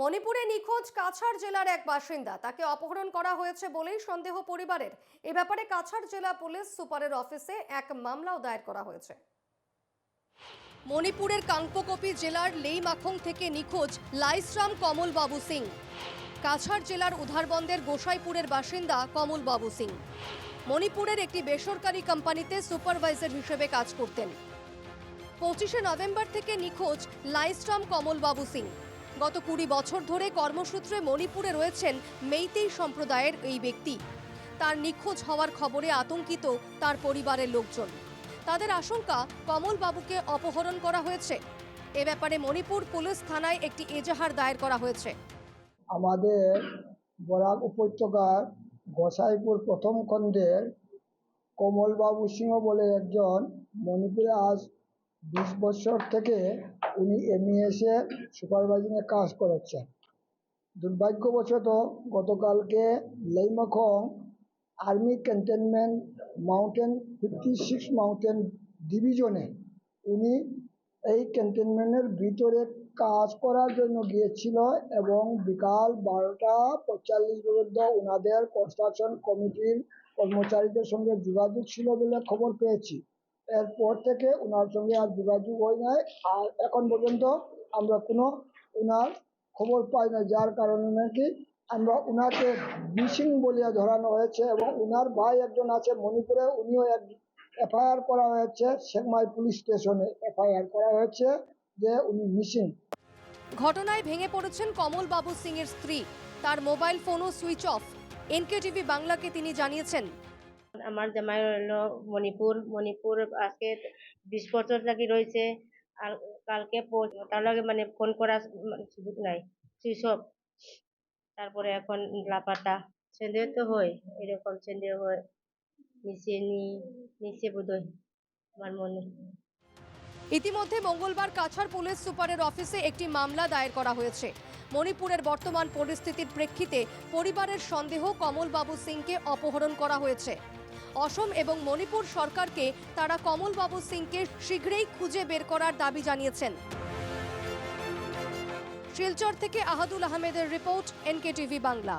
মণিপুরে নিখোঁজ কাছাড় জেলার এক বাসিন্দা। তাকে অপহরণ করা হয়েছে বলেই সন্দেহ পরিবারের। এ ব্যাপারে কাছাড় জেলা পুলিশ সুপারের অফিসে এক মামলাও দায়ের করা হয়েছে। মণিপুরের কাংপোকপি জেলার লেইমাখং থেকে নিখোঁজ লাইসরাম কমল বাবু সিং। কাছাড় জেলার উধারবন্দের গোসাইপুরের বাসিন্দা কমল বাবু সিং। মণিপুরের একটি বেসরকারি কোম্পানিতে সুপারভাইজার হিসেবে কাজ করতেন। পঁচিশে নভেম্বর থেকে নিখোঁজ লাইস্ট্রাম কমল বাবু সিং। গত কুড়ি বছর ধরে কর্মসূত্রে মণিপুরে রয়েছেন মেইতেই সম্প্রদায়ের এই ব্যক্তি। তার নিখোঁজ হওয়ার খবরে আতঙ্কিত তার পরিবারের লোকজন। তাদের আশঙ্কা কমল বাবুকে অপহরণ করা হয়েছে। এ ব্যাপারে মণিপুর পুলিশ থানায় একটি এজাহার দায়ের করা হয়েছে। আমাদের বরাক উপত্যকার গোসাইপুর প্রথম খণ্ডের কমলবাবু সিংহ বলে একজন মণিপুরে আজ বিশ বছর থেকে উনি এমইএসে সুপারভাইজিংয়ে কাজ করেছেন দুর্ভাগ্যবশত গতকালকে Leimakhong army cantonment mountain fifty six mountain ডিভিশনে উনি এই ক্যান্টনমেন্টের ভিতরে কাজ করার জন্য গিয়েছিল এবং বিকাল বারোটা পঁয়তাল্লিশ পর্যন্ত ওনাদের কনস্ট্রাকশন কমিটির কর্মচারীদের সঙ্গে যোগাযোগ ছিল বলে খবর পেয়েছি। এরপর থেকে ওনার সঙ্গে আর যোগাযোগ হয় নাই। আর এখন পর্যন্ত আমরা কোনো ওনার খবর পাই না যার কারণে নাকি আমরা ওনাকে মিসিং বলিয়া ধরানো হয়েছে এবং ওনার ভাই একজন আছে মণিপুরে, উনিও এক এফআইআর করা হয়েছে শেখমাই পুলিশ স্টেশনে এফআইআর করা হয়েছে যে উনি মিসিং। ঘটনায় ভেঙে পড়েছেন কমল বাবু সিং এর স্ত্রী। তার মোবাইল ফোনও সুইচ অফ। এনকেটিভি বাংলাকে তিনি জানিয়েছেন আমার জামাই হলো মণিপুর মণিপুর আজকে বিশ বছর থাকি রয়েছে, আর কালকে তার লগে মানে ফোন করার মানে সুযোগ নাই অফ তারপরে এখন লাপাটা সন্দেহ তো হয়, এরকম সন্দেহ হয়, নিচে নিচে বোধহয়, আমার মনে। ইতিমধ্যে মঙ্গলবার কাছাড় পুলিশ সুপারের অফিসে একটি মামলা দায়ের করা হয়েছে। মণিপুরের বর্তমান পরিস্থিতির প্রেক্ষিতে পরিবারের সন্দেহ কমল বাবু সিংকে অপহরণ করা হয়েছে। অসম এবং মণিপুর সরকারকে তারা কমলবাবু সিংকে শীঘ্রই খুঁজে বের করার দাবি জানিয়েছেন। শিলচর থেকে আহাদুল আহমেদের রিপোর্ট, এনকেটিভি বাংলা।